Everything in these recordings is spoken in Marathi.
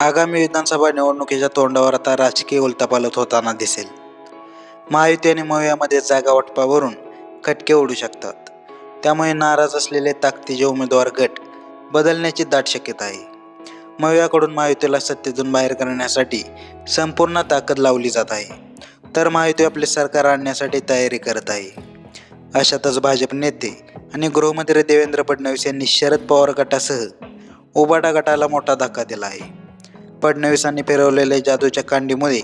आगामी विधानसभा निवडणुकीच्या तोंडावर आता राजकीय उलतापालत होताना दिसेल. महायुती आणि मवियामध्ये जागा वाटपावरून खटके उडू शकतात. त्यामुळे नाराज असलेले ताकदीचे उमेदवार गट बदलण्याची दाट शक्यता आहे. मवियाकडून महायुतीला सत्तेतून बाहेर करण्यासाठी संपूर्ण ताकद लावली जात आहे. तर महायुती आपले सरकार आणण्यासाठी तयारी करत आहे. अशातच भाजप नेते आणि गृहमंत्री देवेंद्र फडणवीस यांनी शरद पवार गटासह उबाटा गटाला मोठा धक्का दिला आहे. फडणवीसांनी फिरवलेल्या जादूच्या कांडीमुळे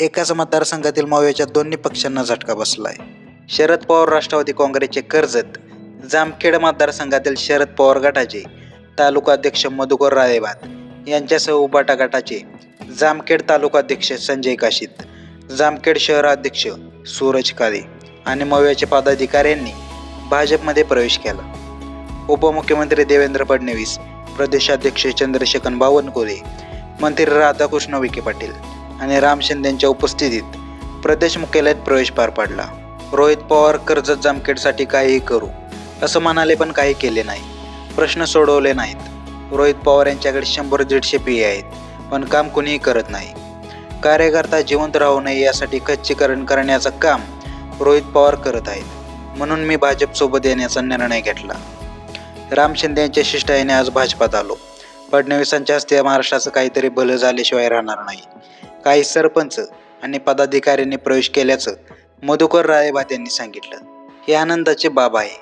एकाच मतदारसंघातील मावळ्याच्या दोन्ही पक्षांना झटका बसला आहे शरद पवार राष्ट्रवादी काँग्रेसचे कर्जत जामखेड मतदारसंघातील शरद पवार गटाचे तालुका अध्यक्ष मधुकर राळेबाद यांच्यासह उबाटा गटाचे जामखेड तालुका अध्यक्ष संजय काशीत जामखेड शहराध्यक्ष सूरज काळे आणि मव्याचे पदाधिकाऱ्यांनी भाजपमध्ये प्रवेश केला. उपमुख्यमंत्री देवेंद्र फडणवीस प्रदेशाध्यक्ष चंद्रशेखर बावनकुळे मंत्री राधाकृष्ण विखे पाटील आणि राम शिंदे यांच्या उपस्थितीत प्रदेश मुख्यालयात प्रवेश पार पाडला. रोहित पवार कर्जत जामखेडसाठी काहीही करू असं म्हणाले पण काही केले नाही. प्रश्न सोडवले नाहीत. रोहित पवार यांच्याकडे शंभर दीडशे पी आहेत पण काम कुणीही करत नाही. कार्यकर्ता जिवंत राहू नये यासाठी खच्चीकरण करण्याचं काम रोहित पवार करत आहेत म्हणून मी भाजपसोबत येण्याचा निर्णय घेतला. राम शिंदे यांच्या शिष्टाईने आज भाजपात आलो. फडणवीसांच्या हस्ते महाराष्ट्राचं काहीतरी भलं झाल्याशिवाय राहणार नाही. काही सरपंच आणि पदाधिकाऱ्यांनी प्रवेश केल्याचं मधुकर राळेभात यांनी सांगितलं. हे आनंदाचे बाब आहे.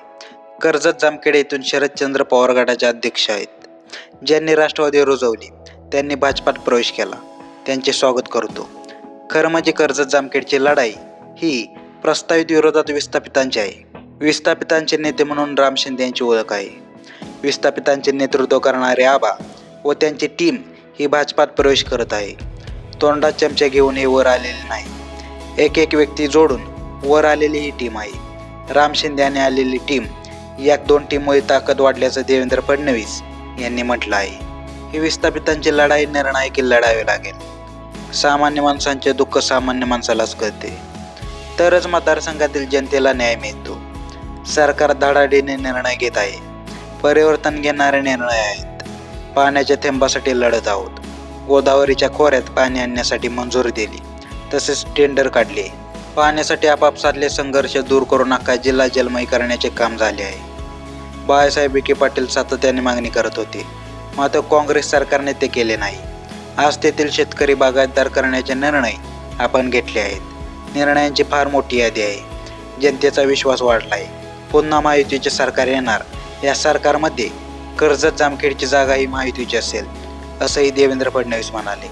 कर्जत जामखेड येथून शरदचंद्र पवार गटाचे अध्यक्ष आहेत. ज्यांनी राष्ट्रवादी रुजवली त्यांनी भाजपात प्रवेश केला. त्यांचे स्वागत करतो. खरं म्हणजे कर्जत जामखेडची लढाई ही प्रस्तावित विरोधात विस्थापितांची आहे. विस्थापितांचे नेते म्हणून राम शिंदे यांची ओळख आहे. विस्थापितांचे नेतृत्व करणारे आबा व त्यांची टीम ही भाजपात प्रवेश करत आहे. तोंडात चमचे घेऊन हे वर आलेले नाही. एक एक व्यक्ती जोडून वर आलेली ही टीम आहे. राम शिंदे यांनी आलेली टीम या दोन टीममुळे ताकद वाढल्याचं देवेंद्र फडणवीस यांनी म्हटलं आहे. ही विस्थापितांची लढाई निर्णायकी लढावी लागेल. सामान्य माणसांचे दुःख सामान्य माणसालाच कळते. तरच मतदारसंघातील जनतेला न्याय मिळतो. सरकार धडाडीने निर्णय घेत आहे. परिवर्तन घेणारे निर्णय आहेत. पाण्याच्या थेंबासाठी लढत आहोत. गोदावरीच्या खोऱ्यात पाणी आणण्यासाठी मंजुरी दिली. तसेच टेंडर काढले. पाण्यासाठी आपाप साधले संघर्ष दूर करून अख्खा जिल्हा जलमय करण्याचे काम झाले आहे. बाळासाहेब विखे पाटील सातत्याने मागणी करत होते. मात्र काँग्रेस सरकारने ते केले नाही. आज तेथील शेतकरी बागायतदार करण्याचे निर्णय आपण घेतले आहेत. निर्णयांची फार मोठी यादी आहे. जनतेचा विश्वास वाढला आहे पुन्हा महायुतीचे सरकार येणार. या सरकारमध्ये कर्जत जामखेडची जागा ही महायुतीची असेल असंही देवेंद्र फडणवीस म्हणाले.